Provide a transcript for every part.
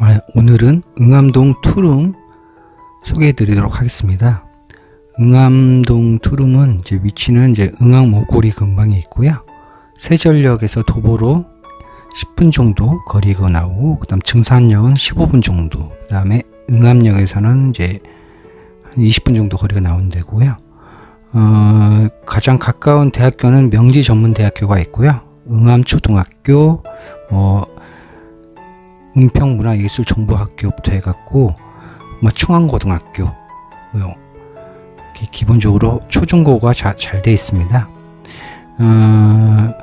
아, 오늘은 응암동 투룸 소개해 드리도록 하겠습니다. 응암동 투룸은 이제 위치는 이제 응암 오고리 근방에 있고요. 세전역에서 도보로 10분 정도 거리가 나오고 그다음 증산역은 15분 정도. 그다음에 응암역에서는 이제 한 20분 정도 거리가 나온 데고요. 어, 가장 가까운 대학교는 명지전문대학교가 있고요. 응암초등학교, 뭐 은평문화예술정보학교부터 해갖고 뭐 충안고등학교 뭐 기- 기본적으로 초중고가 잘 돼 있습니다. 어,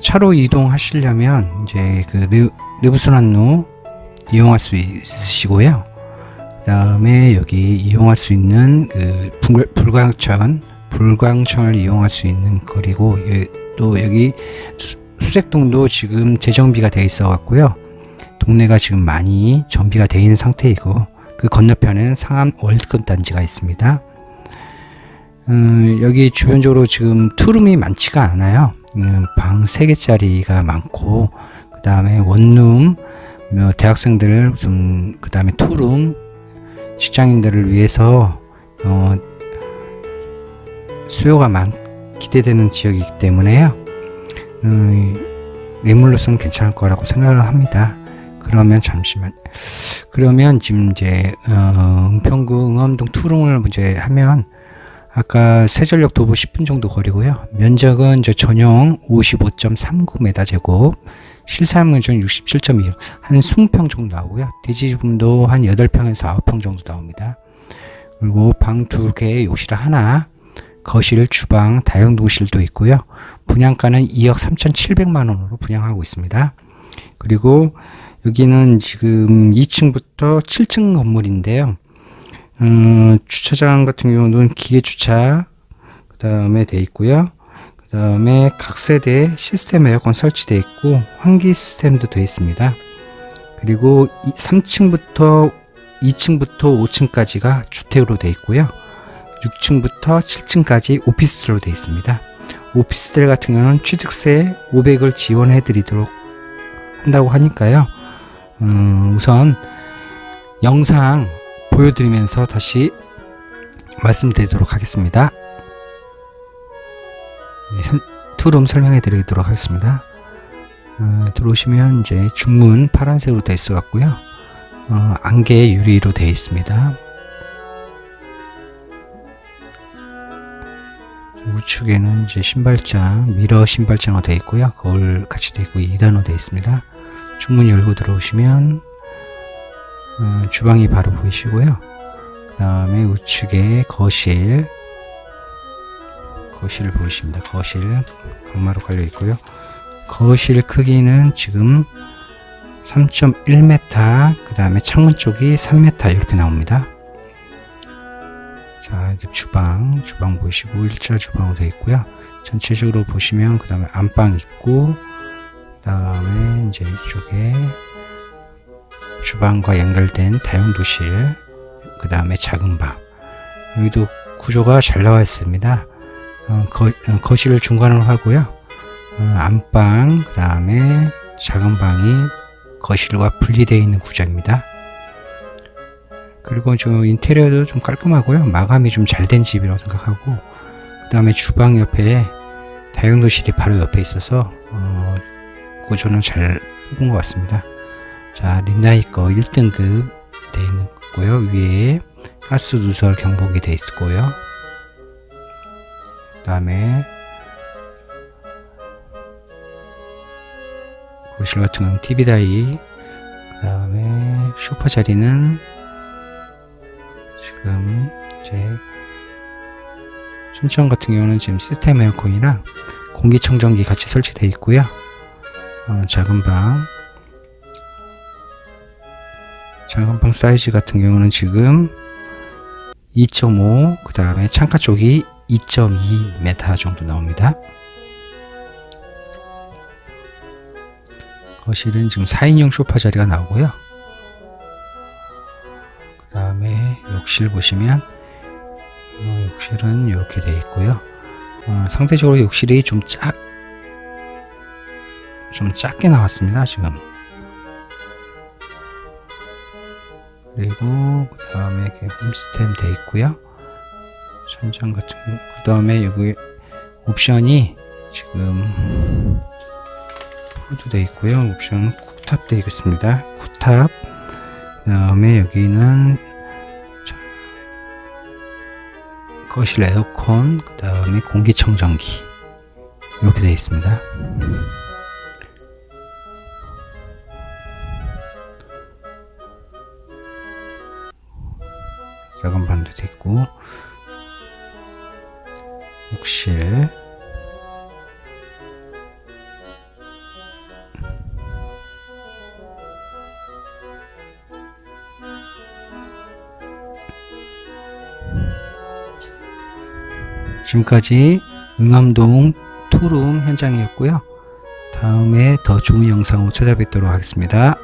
차로 이동하시려면 이제 그 내- 내부순환로 이용할 수 있으시고요. 그다음에 여기 이용할 수 있는 그 불- 불광천 불광천을 이용할 수 있는 거리고 예, 또 여기 수- 수색동도 지금 재정비가 돼 있어 갖고요. 동네가 지금 많이 정비가 되어 있는 상태이고 그 건너편엔 상암 월드컵 단지가 있습니다. 음, 여기 주변적으로 지금 투룸이 많지가 않아요. 음, 방 3개짜리가 많고 그 다음에 원룸 뭐 대학생들 좀그 다음에 투룸 직장인들을 위해서 어, 수요가 많 기대되는 지역이기 때문에요. 음, 매물로서는 괜찮을 거라고 생각을 합니다. 그러면 잠시만. 그러면 지금 이제 어, 은평구 응암동 투룸을 이제 하면 아까 세전역 도보 10분 정도 거리고요. 면적은 이제 전용 55.39m 제곱, 실사용은 전 67.2, 한 20평 정도 나오고요. 대지분도 한 8평에서 9평 정도 나옵니다. 그리고 방 두 개, 욕실 하나, 거실, 주방, 다용도실도 있고요. 분양가는 2억 3,700만 원으로 분양하고 있습니다. 그리고 여기는 지금 2층부터 7층 건물인데요. 음, 주차장 같은 경우는 기계 주차 그 다음에 돼 있고요. 그 다음에 각 세대 시스템 에어컨 설치돼 있고 환기 시스템도 돼 있습니다. 그리고 3층부터 2층부터 5층까지가 주택으로 돼 있고요. 6층부터 7층까지 오피스텔로 돼 있습니다. 오피스텔 같은 경우는 취득세 500을 지원해 드리도록 한다고 하니까요. 음, 우선 영상 보여드리면서 다시 말씀드리도록 하겠습니다. 네, 선- 투룸 설명해 드리도록 하겠습니다. 어, 들어오시면 이제 중문 파란색으로 되어 있어 갖고요. 어, 안개 유리로 되어 있습니다. 우측에는 이제 신발장, 미러 신발장으로 되어 있고요. 거울 같이 되어 있고 2단으로 되어 있습니다. 중문 열고 들어오시면 어, 주방이 바로 보이시고요. 그 다음에 우측에 거실, 거실을 보이십니다. 거실 강마루 걸려 있고요. 거실 크기는 지금 3.1m, 그 다음에 창문 쪽이 3m 이렇게 나옵니다. 자, 이제 주방, 주방 보시고 1차 주방으로 되어 있고요. 전체적으로 보시면 그 다음에 안방 있고, 그 다음에 이제 이쪽에 주방과 연결된 다용도실, 그 다음에 작은 방. 여기도 구조가 잘 나와 있습니다. 어, 거, 어, 거실을 중간으로 하고요. 어, 안방, 그 다음에 작은 방이 거실과 분리되어 있는 구조입니다. 그리고 저 인테리어도 좀 깔끔하고요. 마감이 좀 잘 된 집이라고 생각하고, 그 다음에 주방 옆에 다용도실이 바로 옆에 있어서, 어, 구조는 잘 뽑은 것 같습니다. 자, 린나이 거 1등급 돼 있는 거고요. 위에 가스 누설 경보기 돼 있을 거고요. 그 다음에 거실 같은 경우는 TV 다이 그 다음에 소파 자리는 지금 이제 천천 같은 경우는 지금 시스템 에어컨이랑 공기청정기 같이 설치되어 있고요. 어, 작은 방 작은 방 사이즈 같은 경우는 지금 2.5, 그 다음에 창가 쪽이 2.2m 정도 나옵니다. 거실은 지금 4인용 소파 자리가 나오고요. 그 다음에 욕실 보시면 어, 욕실은 이렇게 되어 있고요. 어, 상대적으로 욕실이 좀 작, 좀 작게 나왔습니다. 지금 그리고 그 다음에 이렇게 홈스템 돼 있고요. 천장 같은 거. 그 다음에 여기 옵션이 지금 후드 돼 있고요. 옵션 쿡탑 돼 있습니다. 쿡탑. 그 다음에 여기는 자, 거실 에어컨. 그 다음에 공기청정기. 이렇게 돼 있습니다. 야간 반도 돼 있고 욕실 지금까지 응암동 투룸 현장이었고요. 다음에 더 좋은 영상으로 찾아뵙도록 하겠습니다.